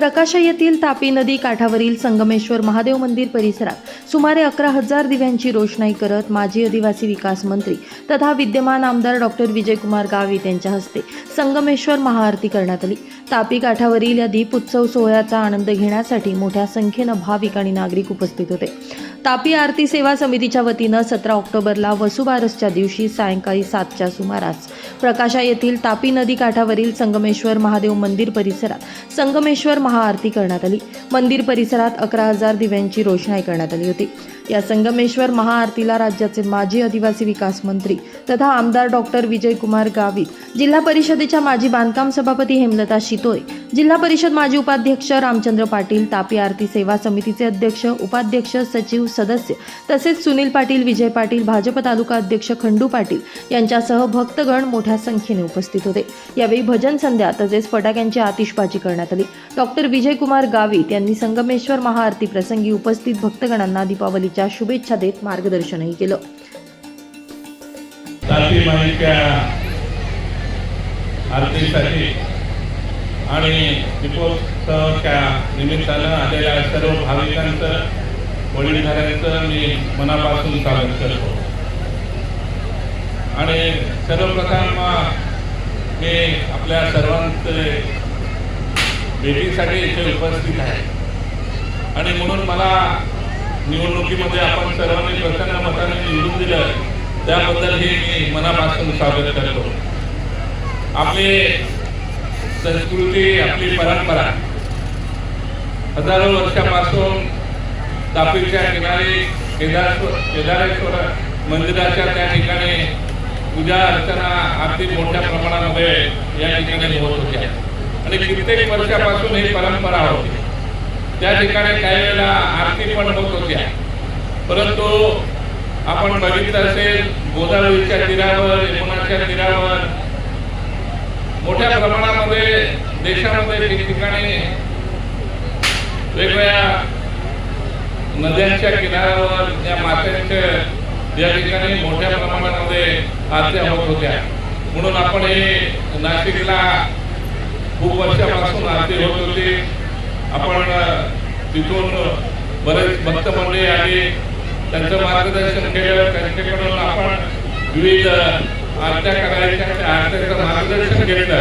प्रकाशा येथील तापी नदी काठावरील संगमेश्वर महादेव मंदिर परिसरात सुमारे अकरा हजार दिव्यांची रोषणाई करत माजी आदिवासी विकास मंत्री तथा विद्यमान आमदार डॉक्टर विजयकुमार गावित यांच्या हस्ते संगमेश्वर महाआरती करण्यात आली. तापी काठावरील या दीप उत्सव सोहळ्याचा आनंद घेण्यासाठी मोठ्या संख्येनं भाविक आणि नागरिक उपस्थित होते. तापी आरती सेवा समितीच्या वतीनं सतरा ऑक्टोबरला वसुबारसच्या दिवशी सायंकाळी सातच्या सुमारास प्रकाशा येथील तापी नदी काठावरील संगमेश्वर महादेव मंदिर परिसरात संगमेश्वर महाआरती करण्यात आली. मंदिर परिसरात अकरा हजार दिव्यांची रोषणाई करण्यात आली होती. या संगमेश्वर महाआरतीला राज्याचे माजी आदिवासी विकास मंत्री तथा आमदार डॉक्टर विजयकुमार गावित जिल्हा परिषदेच्या माजी बांधकाम सभापती हेमलता शितोय जिल्हा परिषद माजी उपाध्यक्ष रामचंद्र पाटील तापी आरती सेवा समितीचे अध्यक्ष उपाध्यक्ष सचिव सदस्य तसेच सुनील पाटील विजय पाटील भाजप तालुका अध्यक्ष खंडू पाटील यांच्यासह भक्तगण मोठ्या संख्येने उपस्थित होते. यावेळी भजन संध्या तसेच फटाक्यांची आतिषबाजी करण्यात आली. डॉक्टर विजयकुमार गावित यांनी संगमेश्वर महाआरती प्रसंगी उपस्थित भक्तगणांना दीपावलीच्या शुभेच्छा देत मार्गदर्शनही केलं. आणि दीपोत्सवाच्या निमित्तानं आलेल्या सर्व भाविकांचं वडीलधाऱ्यांचं मी मनापासून स्वागत करतो. आणि सर्वप्रथम मी आपल्या सर्वांचे भेटीसाठी इथे उपस्थित आहे. आणि म्हणून मला निवडणुकीमध्ये आपण सर्वांनी प्रसन्न मताने निवडून दिलं त्याबद्दल हे मी मनापासून स्वागत करतो. आपली संस्कृती आपली परंपरा हजारो वर्षापासून तापीच्या किनारी केदार केदारेश्वर मंदिराच्या त्या ठिकाणी पूजा अर्चना अगदी मोठ्या प्रमाणामध्ये या ठिकाणी होत होत्या. आणि कित्येक वर्षापासून ही परंपरा हो त्या ठिकाणी काही वेळेला आरती पण होत होत्या परंतु आपण बघितलं असेल गोदावरीच्या तीरावर यमुनाच्या तीरावर मोठ्या प्रमाणामध्ये देशामध्ये ठिकठिकाणी वेगवेगळ्या नद्यांच्या किनाऱ्यावर या मात्यांच्या या ठिकाणी मोठ्या प्रमाणामध्ये आरत्या होत होत्या. म्हणून आपण हे नाशिकला खूप वर्षापासून आरती होत होती. आपण तिथून बरेच भक्त मंडळी आली. त्यांचं मार्गदर्शन केलं त्यांच्याकडून आपण विविध आरत्या करायच्या आरत्याचं मार्गदर्शन घेतलं.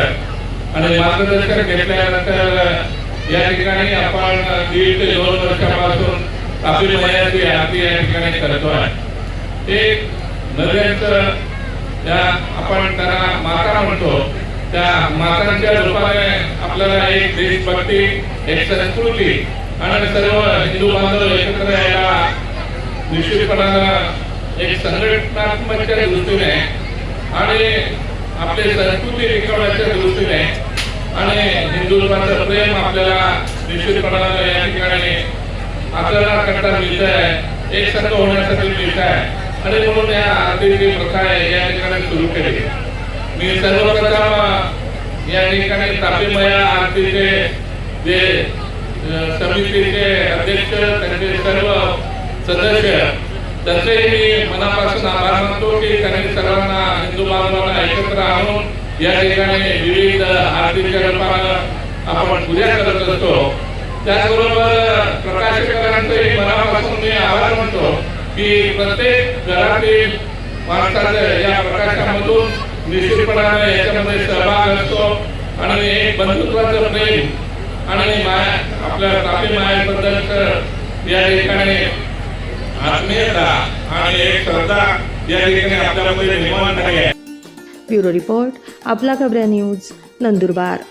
आणि मार्गदर्शन घेतल्यानंतर या ठिकाणी आपण दीड ते दोन वर्षापासून आपली मयाची आरती या ठिकाणी करतो आहे. एक नद्यांचं त्या आपण त्यांना माता म्हणतो त्या मातांच्या रूपाने आपल्याला एक देशभक्ती एक संस्कृती आणि सर्व हिंदू बांधव एकत्र यायला निश्चितपणानं एक संघटनात्मकच्या दृष्टीने आणि आपले संस्कृती टिकवण्याच्या दृष्टीने आणि हिंदुत्वाचं प्रेम आपल्याला निश्चितपणानं या ठिकाणी आपल्याला करता मिळत आहे एक संघ होण्यासाठी मिळत आहे आणि म्हणून या आरतीची प्रथा आहे या ठिकाणी सुरू केली. मी सर्वप्रथम या ठिकाणी तापीमया आरतीचे जे समितीचे अध्यक्ष त्यांचे सर्व सदस्य त्यांचे मी मनापासून आभार मानतो की त्यांनी सर्वांना हिंदू बांधवांना एकत्र आणून या ठिकाणी विविध आरतीच्या रूपानं आपण पूजा करत असतो. त्याचबरोबर प्रकाशकारांचंही मनापासून मी आभार मानतो की प्रत्येक घरातील माणसाचं या प्रकाशामधून निश्चितपणाने याच्यामध्ये सहभाग असतो आणि एक बंधुत्वाचं प्रेम आणि माया आपल्या तापी मायाबद्दलच या ठिकाणी आत्मीयता आणि एक श्रद्धा या ठिकाणी आपल्यामध्ये निर्माण झाली आहे. ब्युरो रिपोर्ट आपला खबऱ्या न्यूज नंदुरबार.